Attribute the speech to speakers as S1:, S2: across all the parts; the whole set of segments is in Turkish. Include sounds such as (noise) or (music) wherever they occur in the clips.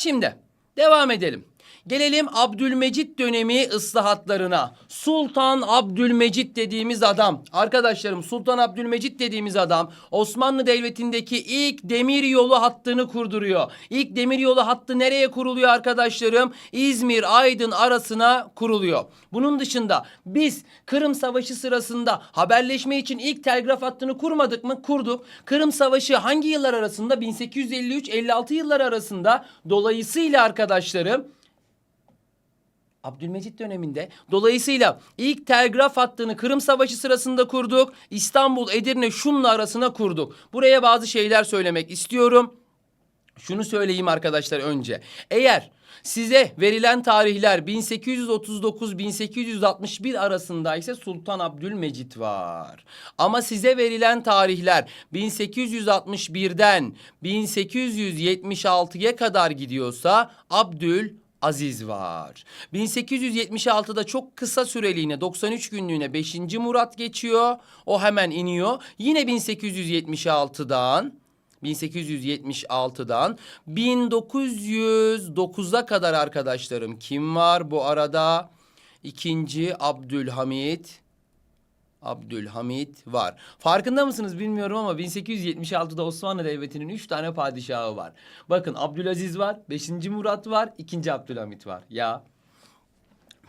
S1: Şimdi devam edelim. Gelelim Abdülmecit dönemi ıslahatlarına. Sultan Abdülmecit dediğimiz adam, arkadaşlarım Sultan Abdülmecit dediğimiz adam Osmanlı Devleti'ndeki ilk demir yolu hattını kurduruyor. İlk demir yolu hattı nereye kuruluyor arkadaşlarım? İzmir Aydın arasına kuruluyor. Bunun dışında biz Kırım Savaşı sırasında haberleşme için ilk telgraf hattını kurmadık mı? Kurduk. Kırım Savaşı hangi yıllar arasında? 1853-56 yılları arasında. Dolayısıyla arkadaşlarım Abdülmecit döneminde. Dolayısıyla ilk telgraf hattını Kırım Savaşı sırasında kurduk. İstanbul, Edirne, Şumlu arasına kurduk. Buraya bazı şeyler söylemek istiyorum. Şunu söyleyeyim arkadaşlar önce. Eğer size verilen tarihler 1839-1861 arasında ise Sultan Abdülmecit var. Ama size verilen tarihler 1861'den 1876'ya kadar gidiyorsa Abdül Aziz var. 1876'da çok kısa süreliğine 93 günlüğüne 5. Murat geçiyor. O hemen iniyor. Yine 1876'dan 1876'dan 1909'a kadar arkadaşlarım kim var bu arada? İkinci Abdülhamit Abdülhamit var. Farkında mısınız bilmiyorum ama 1876'da Osmanlı Devleti'nin 3 tane padişahı var. Bakın Abdülaziz var, 5. Murat var, 2. Abdülhamit var. Ya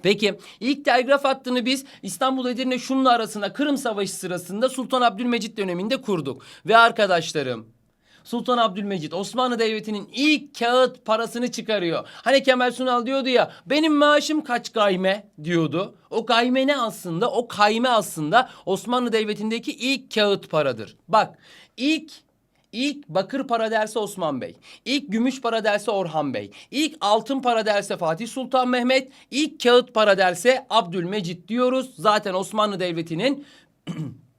S1: Peki ilk telgraf hattını biz İstanbul Edirne Şumlu arasında Kırım Savaşı sırasında Sultan Abdülmecit döneminde kurduk. Ve arkadaşlarım Sultan Abdülmecit Osmanlı Devleti'nin ilk kağıt parasını çıkarıyor. Hani Kemal Sunal diyordu ya benim maaşım kaç gayme diyordu. O gayme ne aslında? O kayme aslında Osmanlı Devleti'ndeki ilk kağıt paradır. Bak ilk İlk bakır para derse Osman Bey. İlk gümüş para derse Orhan Bey. İlk altın para derse Fatih Sultan Mehmet. İlk kağıt para derse Abdülmecit diyoruz. Zaten Osmanlı Devleti'nin (clears throat)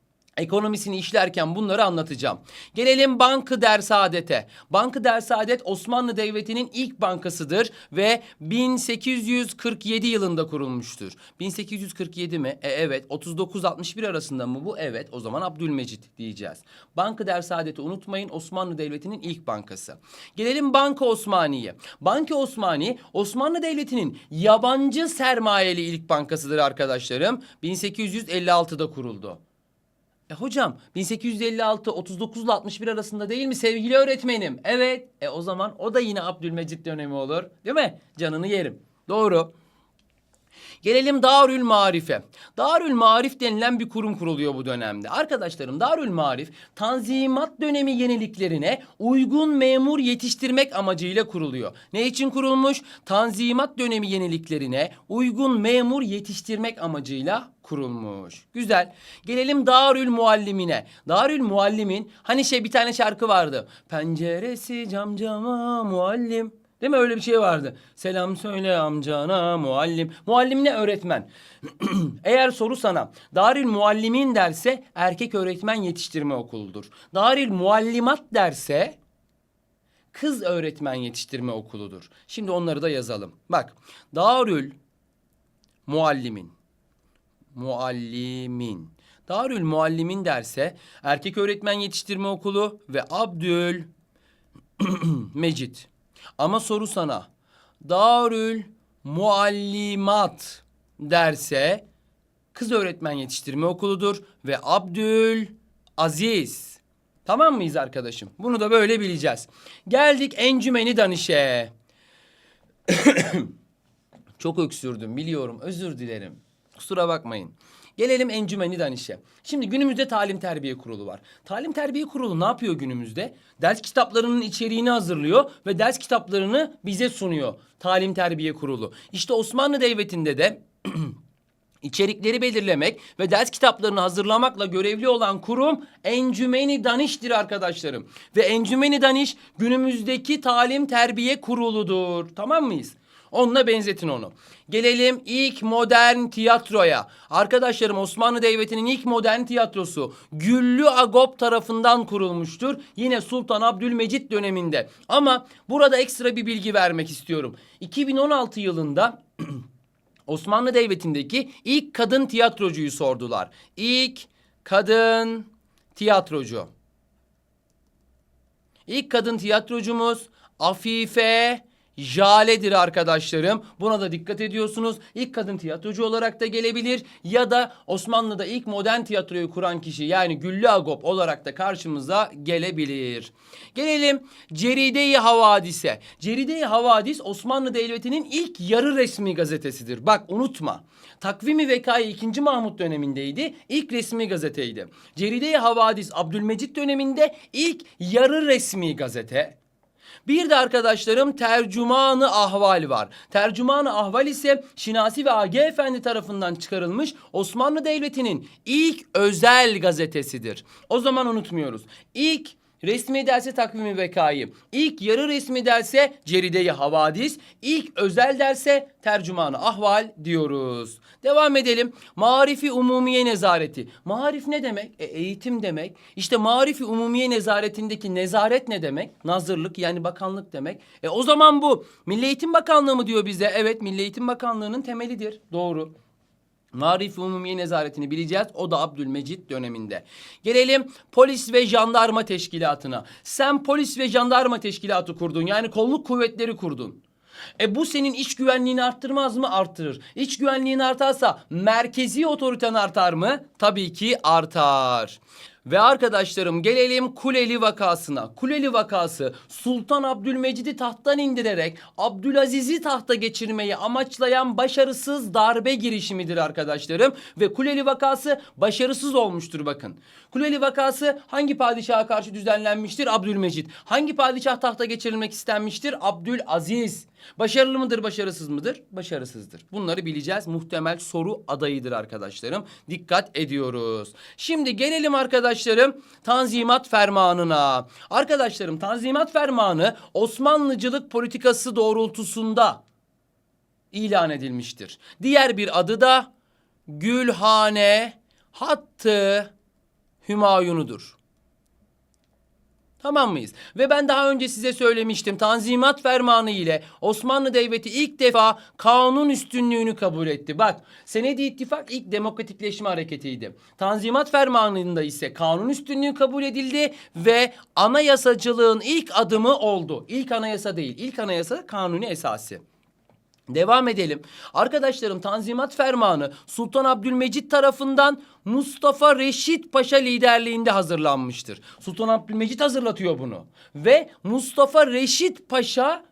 S1: ekonomisini işlerken bunları anlatacağım. Gelelim Bankı Dersaadet Bankı Dersaadet Osmanlı Devleti'nin ilk bankasıdır ve 1847 yılında kurulmuştur. 1847 mi? E, evet. 39-61 arasında mı bu? Evet. O zaman Abdülmecit diyeceğiz. Bankı Dersaadet'i unutmayın. Osmanlı Devleti'nin ilk bankası. Gelelim Banka Osmaniye. Banka Osmani Osmanlı Devleti'nin yabancı sermayeli ilk bankasıdır arkadaşlarım. 1856'da kuruldu. E hocam 1856 39 ile 61 arasında değil mi sevgili öğretmenim? Evet. E o zaman o da yine Abdülmecit dönemi olur. Değil mi? Canını yerim. Doğru. Gelelim Darül Marif'e. Darül Marif denilen bir kurum kuruluyor bu dönemde. Arkadaşlarım Darül Marif Tanzimat dönemi yeniliklerine uygun memur yetiştirmek amacıyla kuruluyor. Ne için kurulmuş? Tanzimat dönemi yeniliklerine uygun memur yetiştirmek amacıyla kurulmuş. Güzel. Gelelim Darül Muallimine. Darül Muallimin hani şey bir tane şarkı vardı. Penceresi cam cama muallim. Değil mi öyle bir şey vardı. Selam söyle amcana muallim. Muallim ne öğretmen? (clears throat) Eğer soru sana Darül Muallimin derse erkek öğretmen yetiştirme okuludur. Darül Muallimat derse kız öğretmen yetiştirme okuludur. Şimdi onları da yazalım. Bak Darül Muallimin Muallimin. Darül Muallimin derse erkek öğretmen yetiştirme okulu ve Abdül (clears throat) Mecit. Ama soru sana. Darül Muallimat derse kız öğretmen yetiştirme okuludur ve Abdül Aziz. Tamam mıyız arkadaşım? Bunu da böyle bileceğiz. Geldik Encümeni Danişe. (coughs) Çok öksürdüm biliyorum özür dilerim. Kusura bakmayın. Gelelim Encümeni Daniş'e. Şimdi günümüzde Talim Terbiye Kurulu var. Talim Terbiye Kurulu ne yapıyor günümüzde? Ders kitaplarının içeriğini hazırlıyor ve ders kitaplarını bize sunuyor. Talim Terbiye Kurulu. İşte Osmanlı Devleti'nde de (clears throat) içerikleri belirlemek ve ders kitaplarını hazırlamakla görevli olan kurum Encümeni Daniş'tir arkadaşlarım. Ve Encümeni Daniş günümüzdeki talim terbiye kuruludur. Tamam mıyız? Onunla benzetin onu. Gelelim ilk modern tiyatroya. Arkadaşlarım Osmanlı Devleti'nin ilk modern tiyatrosu Güllü Agop tarafından kurulmuştur. Yine Sultan Abdülmecit döneminde. Ama burada ekstra bir bilgi vermek istiyorum. 2016 yılında (clears throat) Osmanlı Devleti'ndeki ilk kadın tiyatrocuyu sordular. İlk kadın tiyatrocu. İlk kadın tiyatrocumuz Afife Jale'dir arkadaşlarım. Buna da dikkat ediyorsunuz. İlk kadın tiyatrocu olarak da gelebilir ya da Osmanlı'da ilk modern tiyatroyu kuran kişi yani Güllü Agop olarak da karşımıza gelebilir. Gelelim Ceride-i Havadis'e. Ceride-i Havadis Osmanlı Devleti'nin ilk yarı resmi gazetesidir. Bak unutma. Takvimi Vekai 2. Mahmut dönemindeydi. İlk resmi gazeteydi. Ceride-i Havadis Abdülmecit döneminde ilk yarı resmi gazete. Bir de arkadaşlarım tercümanı ahval var. Tercümanı ahval ise Şinasi ve AG Efendi tarafından çıkarılmış Osmanlı Devleti'nin ilk özel gazetesidir. O zaman unutmuyoruz. İlk resmi derse takvimi vekayı, ilk yarı resmi derse ceride-i havadis, ilk özel derse tercümanı ahval diyoruz. Devam edelim. Marifi Umumiye Nezareti. Marif ne demek? E, eğitim demek. İşte Marifi Umumiye Nezaretindeki nezaret ne demek? Nazırlık yani bakanlık demek. E o zaman bu Milli Eğitim Bakanlığı mı diyor bize? Evet Milli Eğitim Bakanlığı'nın temelidir. Doğru. Marif Umumiye Nezaretini bileceğiz. O da Abdülmecit döneminde. Gelelim polis ve jandarma teşkilatına. Sen polis ve jandarma teşkilatı kurdun. Yani kolluk kuvvetleri kurdun. E bu senin iç güvenliğini arttırmaz mı? Arttırır. İç güvenliğin artarsa merkezi otoriten artar mı? Tabii ki artar. Ve arkadaşlarım gelelim Kuleli vakasına. Kuleli vakası Sultan Abdülmecid'i tahttan indirerek Abdülaziz'i tahta geçirmeyi amaçlayan başarısız darbe girişimidir arkadaşlarım. Ve Kuleli vakası başarısız olmuştur bakın. Kuleli vakası hangi padişaha karşı düzenlenmiştir? Abdülmecid. Hangi padişah tahta geçirilmek istenmiştir? Abdülaziz. Başarılı mıdır, başarısız mıdır? Başarısızdır. Bunları bileceğiz. Muhtemel soru adayıdır arkadaşlarım. Dikkat ediyoruz. Şimdi gelelim arkadaşlarım Tanzimat Fermanı'na. Arkadaşlarım Tanzimat Fermanı Osmanlıcılık politikası doğrultusunda ilan edilmiştir. Diğer bir adı da Gülhane Hattı Hümayunu'dur. Tamam mıyız? Ve ben daha önce size söylemiştim. Tanzimat Fermanı ile Osmanlı Devleti ilk defa kanun üstünlüğünü kabul etti. Bak, Senedi İttifak ilk demokratikleşme hareketiydi. Tanzimat Fermanı'nda ise kanun üstünlüğü kabul edildi ve anayasacılığın ilk adımı oldu. İlk anayasa değil, ilk anayasa kanuni esası. Devam edelim. Arkadaşlarım Tanzimat Fermanı Sultan Abdülmecit tarafından Mustafa Reşit Paşa liderliğinde hazırlanmıştır. Sultan Abdülmecit hazırlatıyor bunu. Ve Mustafa Reşit Paşa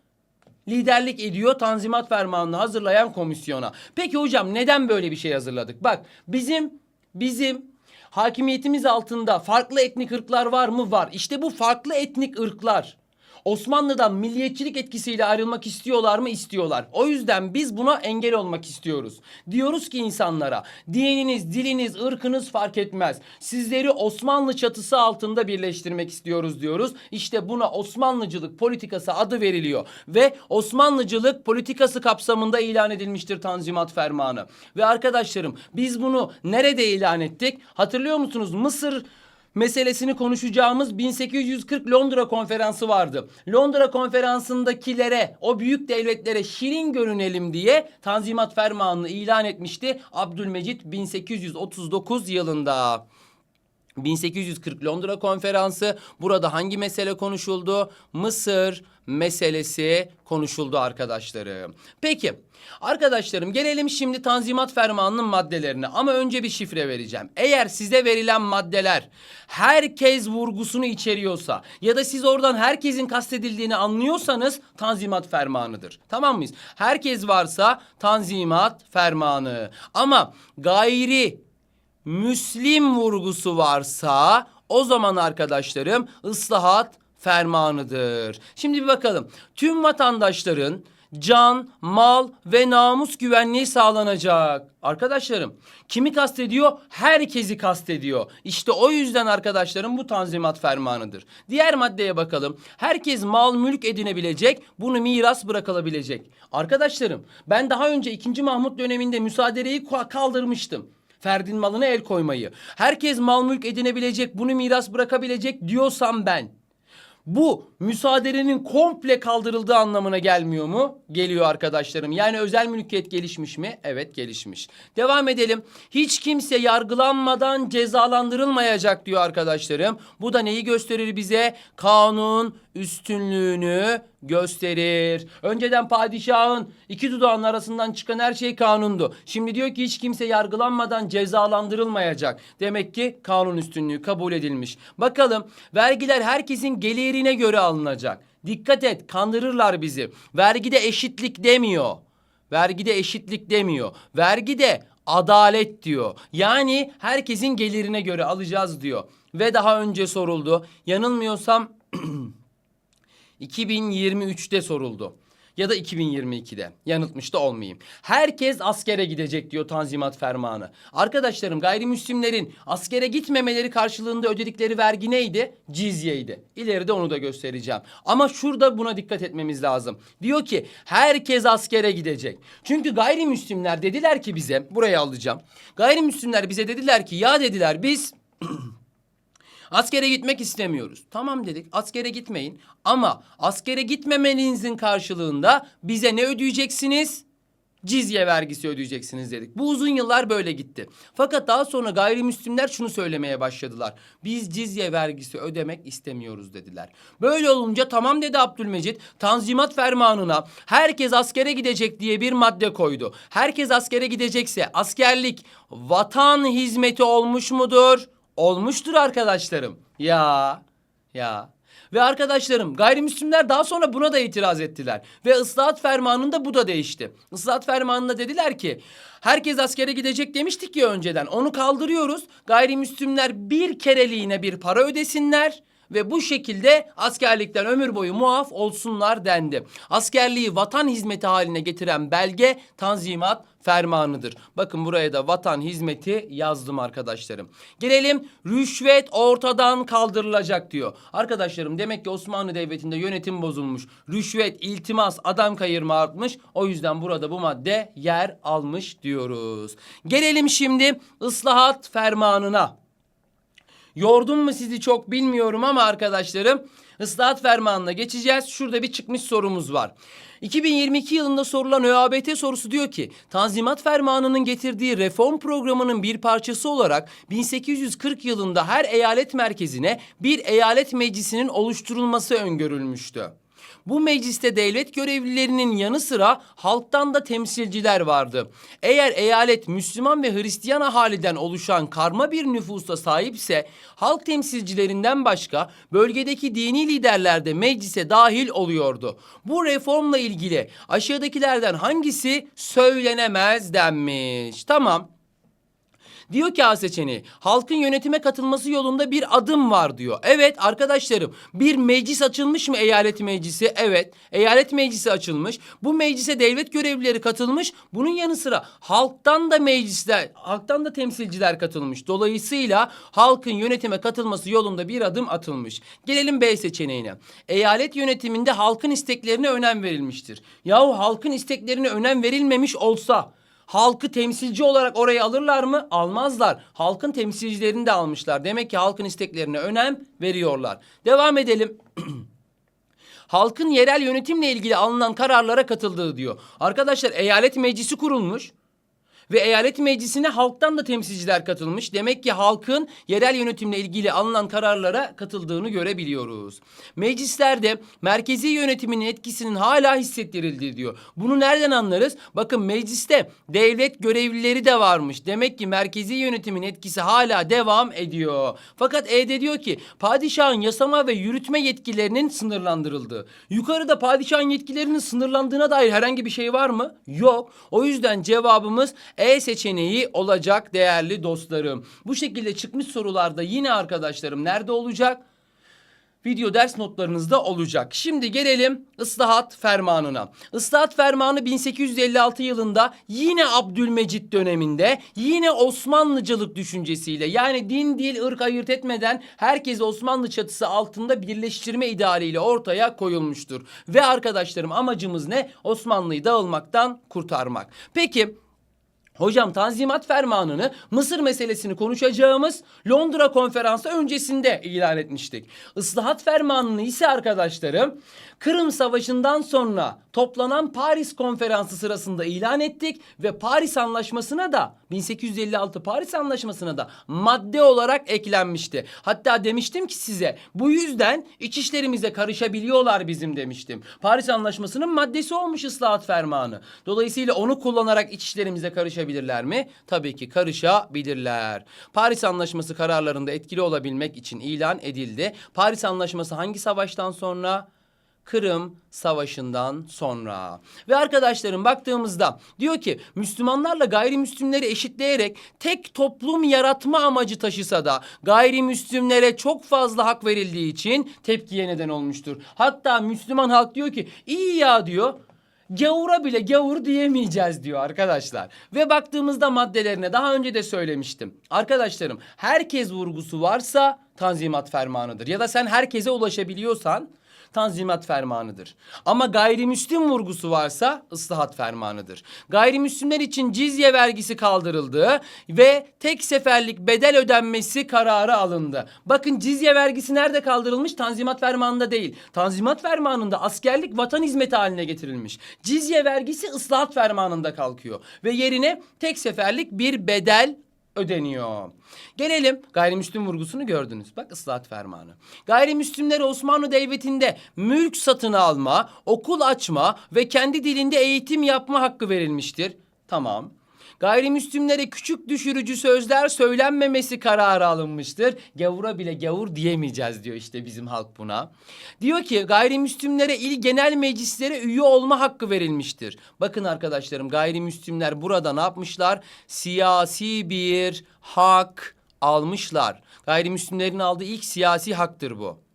S1: liderlik ediyor Tanzimat Fermanı'nı hazırlayan komisyona. Peki hocam neden böyle bir şey hazırladık? Bak bizim bizim hakimiyetimiz altında farklı etnik ırklar var mı? Var. İşte bu farklı etnik ırklar Osmanlı'dan milliyetçilik etkisiyle ayrılmak istiyorlar mı? İstiyorlar. O yüzden biz buna engel olmak istiyoruz. Diyoruz ki insanlara dininiz, diliniz, ırkınız fark etmez. Sizleri Osmanlı çatısı altında birleştirmek istiyoruz diyoruz. İşte buna Osmanlıcılık politikası adı veriliyor. Ve Osmanlıcılık politikası kapsamında ilan edilmiştir Tanzimat Fermanı. Ve arkadaşlarım biz bunu nerede ilan ettik? Hatırlıyor musunuz? Mısır meselesini konuşacağımız 1840 Londra konferansı vardı. Londra konferansındakilere, o büyük devletlere şirin görünelim diye Tanzimat Fermanı'nı ilan etmişti Abdülmecit 1839 yılında. 1840 Londra konferansı. Burada hangi mesele konuşuldu? Mısır meselesi konuşuldu arkadaşlarım. Peki arkadaşlarım gelelim şimdi Tanzimat Fermanı'nın maddelerine ama önce bir şifre vereceğim. Eğer size verilen maddeler herkes vurgusunu içeriyorsa ya da siz oradan herkesin kastedildiğini anlıyorsanız Tanzimat Fermanı'dır. Tamam mıyız? Herkes varsa Tanzimat Fermanı. Ama gayri Müslim vurgusu varsa o zaman arkadaşlarım ıslahat fermanıdır. Şimdi bir bakalım. Tüm vatandaşların can, mal ve namus güvenliği sağlanacak. Arkadaşlarım kimi kastediyor? Herkesi kastediyor. İşte o yüzden arkadaşlarım bu tanzimat fermanıdır. Diğer maddeye bakalım. Herkes mal mülk edinebilecek, bunu miras bırakılabilecek. Arkadaşlarım ben daha önce 2. Mahmut döneminde müsaadereyi kaldırmıştım. Ferdin malına el koymayı. Herkes mal mülk edinebilecek, bunu miras bırakabilecek diyorsam ben. Bu müsaadenin komple kaldırıldığı anlamına gelmiyor mu? Geliyor arkadaşlarım. Yani özel mülkiyet gelişmiş mi? Evet gelişmiş. Devam edelim. Hiç kimse yargılanmadan cezalandırılmayacak diyor arkadaşlarım. Bu da neyi gösterir bize? Kanun üstünlüğünü gösterir. Önceden padişahın iki dudağının arasından çıkan her şey kanundu. Şimdi diyor ki hiç kimse yargılanmadan cezalandırılmayacak. Demek ki kanun üstünlüğü kabul edilmiş. Bakalım vergiler herkesin gelirine göre alınacak. Dikkat et kandırırlar bizi. Vergide eşitlik demiyor. Vergide eşitlik demiyor. Vergide adalet diyor. Yani herkesin gelirine göre alacağız diyor. Ve daha önce soruldu. Yanılmıyorsam (clears throat) 2023'te soruldu. Ya da 2022'de. Yanıltmış da olmayayım. Herkes askere gidecek diyor Tanzimat Fermanı. Arkadaşlarım gayrimüslimlerin askere gitmemeleri karşılığında ödedikleri vergi neydi? Cizyeydi. İleride onu da göstereceğim. Ama şurada buna dikkat etmemiz lazım. Diyor ki herkes askere gidecek. Çünkü gayrimüslimler dediler ki bize, buraya alacağım. Gayrimüslimler bize dediler ki ya dediler biz (clears throat) Askere gitmek istemiyoruz. Tamam dedik askere gitmeyin ama askere gitmemenizin karşılığında bize ne ödeyeceksiniz? Cizye vergisi ödeyeceksiniz dedik. Bu uzun yıllar böyle gitti. Fakat daha sonra gayrimüslimler şunu söylemeye başladılar. Biz cizye vergisi ödemek istemiyoruz dediler. Böyle olunca tamam dedi Abdülmecit. Tanzimat fermanına herkes askere gidecek diye bir madde koydu. Herkes askere gidecekse askerlik vatan hizmeti olmuş mudur? Olmuştur arkadaşlarım. Ya ya. Ve arkadaşlarım gayrimüslimler daha sonra buna da itiraz ettiler. Ve ıslahat fermanında bu da değişti. Islahat fermanında dediler ki herkes askere gidecek demiştik ya önceden. Onu kaldırıyoruz. Gayrimüslimler bir kereliğine bir para ödesinler ve bu şekilde askerlikten ömür boyu muaf olsunlar dendi. Askerliği vatan hizmeti haline getiren belge Tanzimat Fermanıdır. Bakın buraya da vatan hizmeti yazdım arkadaşlarım. Gelelim rüşvet ortadan kaldırılacak diyor. Arkadaşlarım demek ki Osmanlı Devleti'nde yönetim bozulmuş. Rüşvet, iltimas, adam kayırma artmış. O yüzden burada bu madde yer almış diyoruz. Gelelim şimdi ıslahat fermanına. Yordum mu sizi çok bilmiyorum ama arkadaşlarım ıslahat fermanına geçeceğiz. Şurada bir çıkmış sorumuz var. 2022 yılında sorulan ÖABT sorusu diyor ki Tanzimat Fermanı'nın getirdiği reform programının bir parçası olarak 1840 yılında her eyalet merkezine bir eyalet meclisinin oluşturulması öngörülmüştü. Bu mecliste devlet görevlilerinin yanı sıra halktan da temsilciler vardı. Eğer eyalet Müslüman ve Hristiyan ahaliden oluşan karma bir nüfusa sahipse halk temsilcilerinden başka bölgedeki dini liderler de meclise dahil oluyordu. Bu reformla ilgili aşağıdakilerden hangisi söylenemez denmiş. Tamam. Diyor ki A seçeneği halkın yönetime katılması yolunda bir adım var diyor. Evet arkadaşlarım bir meclis açılmış mı eyalet meclisi? Evet eyalet meclisi açılmış. Bu meclise devlet görevlileri katılmış. Bunun yanı sıra halktan da meclisler, halktan da temsilciler katılmış. Dolayısıyla halkın yönetime katılması yolunda bir adım atılmış. Gelelim B seçeneğine. Eyalet yönetiminde halkın isteklerine önem verilmiştir. Yahu halkın isteklerine önem verilmemiş olsa Halkı temsilci olarak oraya alırlar mı? Almazlar. Halkın temsilcilerini de almışlar. Demek ki halkın isteklerine önem veriyorlar. Devam edelim. (clears throat) Halkın yerel yönetimle ilgili alınan kararlara katıldığı diyor. Arkadaşlar eyalet meclisi kurulmuş. Ve eyalet meclisine halktan da temsilciler katılmış. Demek ki halkın yerel yönetimle ilgili alınan kararlara katıldığını görebiliyoruz. Meclislerde merkezi yönetimin etkisinin hala hissettirildiği diyor. Bunu nereden anlarız? Bakın mecliste devlet görevlileri de varmış. Demek ki merkezi yönetimin etkisi hala devam ediyor. Fakat E'de diyor ki padişahın yasama ve yürütme yetkilerinin sınırlandırıldığı. Yukarıda padişahın yetkilerinin sınırlandığına dair herhangi bir şey var mı? Yok. O yüzden cevabımız e seçeneği olacak değerli dostlarım. Bu şekilde çıkmış sorularda yine arkadaşlarım nerede olacak? Video ders notlarınızda olacak. Şimdi gelelim ıslahat fermanına. Islahat fermanı 1856 yılında yine Abdülmecit döneminde yine Osmanlıcılık düşüncesiyle yani din, dil, ırk ayırt etmeden herkes Osmanlı çatısı altında birleştirme idealiyle ortaya koyulmuştur. Ve arkadaşlarım amacımız ne? Osmanlı'yı dağılmaktan kurtarmak. Peki Hocam Tanzimat Fermanı'nı Mısır meselesini konuşacağımız Londra konferansı öncesinde ilan etmiştik. Islahat Fermanı'nı ise arkadaşlarım Kırım Savaşı'ndan sonra toplanan Paris konferansı sırasında ilan ettik ve Paris Anlaşması'na da 1856 Paris Anlaşması'na da madde olarak eklenmişti. Hatta demiştim ki size bu yüzden iç işlerimize karışabiliyorlar bizim demiştim. Paris Anlaşması'nın maddesi olmuş ıslahat fermanı. Dolayısıyla onu kullanarak iç işlerimize karışabilirler mi? Tabii ki karışabilirler. Paris Anlaşması kararlarında etkili olabilmek için ilan edildi. Paris Anlaşması hangi savaştan sonra? Kırım Savaşı'ndan sonra. Ve arkadaşlarım baktığımızda diyor ki Müslümanlarla gayrimüslimleri eşitleyerek tek toplum yaratma amacı taşısa da gayrimüslimlere çok fazla hak verildiği için tepkiye neden olmuştur. Hatta Müslüman halk diyor ki iyi ya diyor. Gavura bile gavur diyemeyeceğiz diyor arkadaşlar. Ve baktığımızda maddelerine daha önce de söylemiştim. Arkadaşlarım herkes vurgusu varsa tanzimat fermanıdır. Ya da sen herkese ulaşabiliyorsan tanzimat fermanıdır. Ama gayrimüslim vurgusu varsa ıslahat fermanıdır. Gayrimüslimler için cizye vergisi kaldırıldı ve tek seferlik bedel ödenmesi kararı alındı. Bakın cizye vergisi nerede kaldırılmış? Tanzimat fermanında değil. Tanzimat fermanında askerlik vatan hizmeti haline getirilmiş. Cizye vergisi ıslahat fermanında kalkıyor ve yerine tek seferlik bir bedel ödeniyor. Gelelim gayrimüslim vurgusunu gördünüz. Bak ıslahat fermanı. Gayrimüslimlere Osmanlı Devleti'nde mülk satın alma, okul açma ve kendi dilinde eğitim yapma hakkı verilmiştir. Tamam. Gayrimüslimlere küçük düşürücü sözler söylenmemesi kararı alınmıştır. Gavura bile gavur diyemeyeceğiz diyor işte bizim halk buna. Diyor ki gayrimüslimlere il genel meclislere üye olma hakkı verilmiştir. Bakın arkadaşlarım gayrimüslimler burada ne yapmışlar? Siyasi bir hak almışlar. Gayrimüslimlerin aldığı ilk siyasi haktır bu.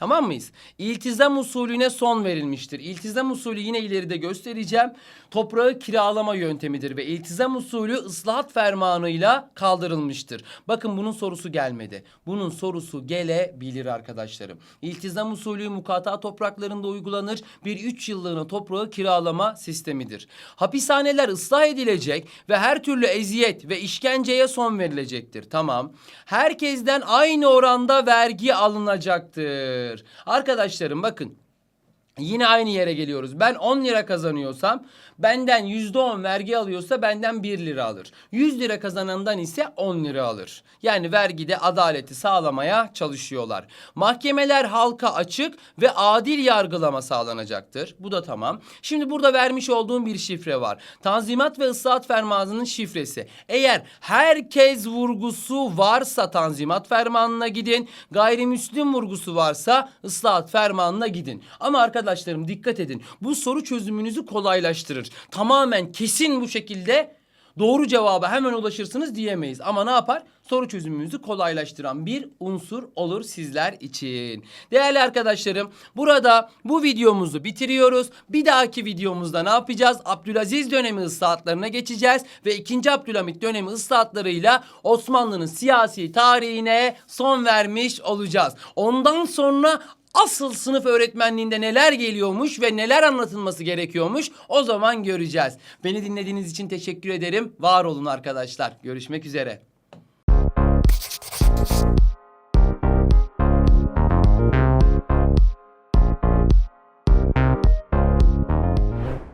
S1: Tamam mıyız? İltizam usulüne son verilmiştir. İltizam usulü yine ileride göstereceğim. Toprağı kiralama yöntemidir ve iltizam usulü ıslahat fermanıyla kaldırılmıştır. Bakın bunun sorusu gelmedi. Bunun sorusu gelebilir arkadaşlarım. İltizam usulü mukata topraklarında uygulanır. Bir üç yıllığına toprağı kiralama sistemidir. Hapishaneler ıslah edilecek ve her türlü eziyet ve işkenceye son verilecektir. Tamam. Herkesten aynı oranda vergi alınacaktır. Arkadaşlarım bakın. Yine aynı yere geliyoruz. Ben 10 lira kazanıyorsam benden %10 vergi alıyorsa benden 1 lira alır. 100 lira kazanandan ise 10 lira alır. Yani vergide adaleti sağlamaya çalışıyorlar. Mahkemeler halka açık ve adil yargılama sağlanacaktır. Bu da tamam. Şimdi burada vermiş olduğum bir şifre var. Tanzimat ve ıslahat fermanının şifresi. Eğer herkes vurgusu varsa tanzimat fermanına gidin. Gayrimüslim vurgusu varsa ıslahat fermanına gidin. Ama arkadaşlarım dikkat edin. Bu soru çözümünüzü kolaylaştırır. Tamamen kesin bu şekilde doğru cevaba hemen ulaşırsınız diyemeyiz. Ama ne yapar? Soru çözümümüzü kolaylaştıran bir unsur olur sizler için. Değerli arkadaşlarım burada bu videomuzu bitiriyoruz. Bir dahaki videomuzda ne yapacağız? Abdülaziz dönemi ıslahatlarına geçeceğiz. Ve 2. Abdülhamit dönemi ıslahatlarıyla Osmanlı'nın siyasi tarihine son vermiş olacağız. Ondan sonra asıl sınıf öğretmenliğinde neler geliyormuş ve neler anlatılması gerekiyormuş o zaman göreceğiz. Beni dinlediğiniz için teşekkür ederim. Var olun arkadaşlar. Görüşmek üzere.